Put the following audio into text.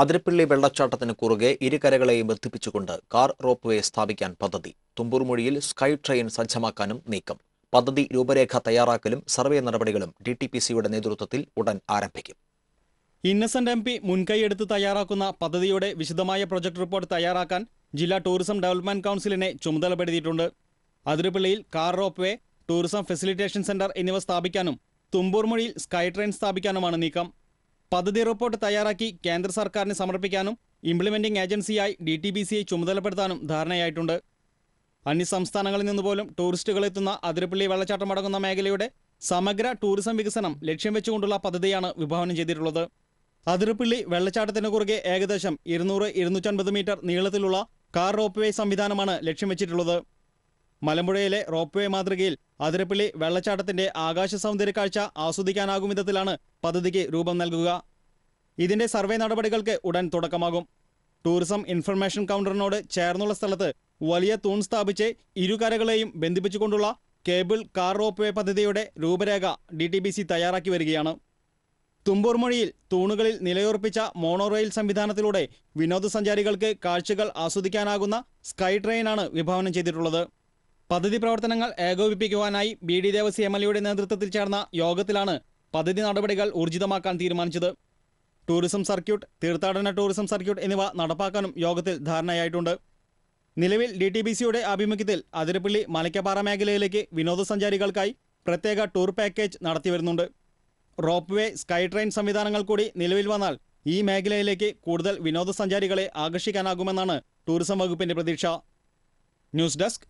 അതിരപ്പള്ളി വെള്ളച്ചാട്ടത്തിന് കുറുകെ ഇരുകരകളെയും ബന്ധിപ്പിച്ചുകൊണ്ട് car rope way സ്ഥാപിക്കാൻ പദ്ധതി. തുമ്പൂർമൊഴിയിൽ സ്കൈ ട്രെയിൻ സജ്ജമാക്കാനും നീക്കം. പദ്ധതി രൂപരേഖ തയ്യാറാക്കലും സർവേ നടപടികളും ഡി ടി പി സിയുടെ നേതൃത്വത്തിൽ ഉടൻ ആരംഭിക്കും. ഇന്നസെന്റ് എം പി മുൻകൈയെടുത്ത് തയ്യാറാക്കുന്ന പദ്ധതിയുടെ വിശദമായ പ്രൊജക്ട് റിപ്പോർട്ട് തയ്യാറാക്കാൻ ജില്ലാ ടൂറിസം ഡെവലപ്മെന്റ് കൗൺസിലിനെ ചുമതലപ്പെടുത്തിയിട്ടുണ്ട്. അതിരപ്പിള്ളിയിൽ car rope way tourism facilitation centre എന്നിവ സ്ഥാപിക്കാനും തുമ്പൂർമൊഴിയിൽ സ്കൈ ട്രെയിൻ സ്ഥാപിക്കാനുമാണ് നീക്കം. പദ്ധതി റിപ്പോർട്ട് തയ്യാറാക്കി കേന്ദ്ര സർക്കാരിന് സമർപ്പിക്കാനും ഇംപ്ലിമെന്റിംഗ് ഏജൻസിയായി ഡി ടി ബി സിയെ ചുമതലപ്പെടുത്താനും ധാരണയായിട്ടുണ്ട്. അന്യസംസ്ഥാനങ്ങളിൽ നിന്നുപോലും ടൂറിസ്റ്റുകൾ എത്തുന്ന അതിരപ്പള്ളി വെള്ളച്ചാട്ടമടങ്ങുന്ന മേഖലയുടെ സമഗ്ര ടൂറിസം വികസനം ലക്ഷ്യം വെച്ചുകൊണ്ടുള്ള പദ്ധതിയാണ് വിഭാവനം ചെയ്തിട്ടുള്ളത്. അതിരപ്പള്ളി വെള്ളച്ചാട്ടത്തിന് കുറുകെ ഏകദേശം ഇരുന്നൂറ് ഇരുന്നൂറ്റൻപത് മീറ്റർ നീളത്തിലുള്ള കാർ റോപ്പ് വേ സംവിധാനമാണ് ലക്ഷ്യം വെച്ചിട്ടുള്ളത്. മലമ്പുഴയിലെ റോപ്പ് വേ മാതൃകയിൽ അതിരപ്പള്ളി വെള്ളച്ചാട്ടത്തിന്റെ ആകാശ സൗന്ദര്യ കാഴ്ച ആസ്വദിക്കാനാകും വിധത്തിലാണ് പദ്ധതിക്ക് രൂപം നൽകുക. ഇതിന്റെ സർവേ നടപടികൾക്ക് ഉടൻ തുടക്കമാകും. ടൂറിസം ഇൻഫർമേഷൻ കൗണ്ടറിനോട് ചേർന്നുള്ള സ്ഥലത്ത് വലിയ തൂൺ സ്ഥാപിച്ച് ഇരുകരകളെയും ബന്ധിപ്പിച്ചുകൊണ്ടുള്ള കേബിൾ കാർ റോപ്പ് വേ പദ്ധതിയുടെ രൂപരേഖ ഡി ടി ബി സി തയ്യാറാക്കി വരികയാണ്. തുമ്പൂർമൊഴിയിൽ തൂണുകളിൽ നിലയുറപ്പിച്ച മോണോ റെയിൽ സംവിധാനത്തിലൂടെ വിനോദസഞ്ചാരികൾക്ക് കാഴ്ചകൾ ആസ്വദിക്കാനാകുന്ന സ്കൈ ട്രെയിനാണ് വിഭാവനം ചെയ്തിട്ടുള്ളത്. പദ്ധതി പ്രവർത്തനങ്ങൾ ഏകോപിപ്പിക്കുവാനായി B D Devasi M L എയുടെ നേതൃത്വത്തിൽ ചേർന്ന യോഗത്തിലാണ് പദ്ധതി നടപടികൾ ഊർജിതമാക്കാൻ തീരുമാനിച്ചത്. ടൂറിസം സർക്യൂട്ട് തീർത്ഥാടന ടൂറിസം സർക്യൂട്ട് എന്നിവ നടപ്പാക്കാനും യോഗത്തിൽ ധാരണയായിട്ടുണ്ട്. നിലവിൽ ഡി ടി ബി സിയുടെ ആഭിമുഖ്യത്തിൽ അതിരപ്പള്ളി മലയ്ക്കപ്പാറ മേഖലയിലേക്ക് വിനോദസഞ്ചാരികൾക്കായി പ്രത്യേക ടൂർ പാക്കേജ് നടത്തിവരുന്നുണ്ട് റോപ്പ് വേ സ്കൈ ട്രെയിൻ സംവിധാനങ്ങൾ കൂടി നിലവിൽ വന്നാൽ ഈ മേഖലയിലേക്ക് കൂടുതൽ വിനോദസഞ്ചാരികളെ ആകർഷിക്കാനാകുമെന്നാണ് ടൂറിസം വകുപ്പിന്റെ പ്രതീക്ഷ. News desk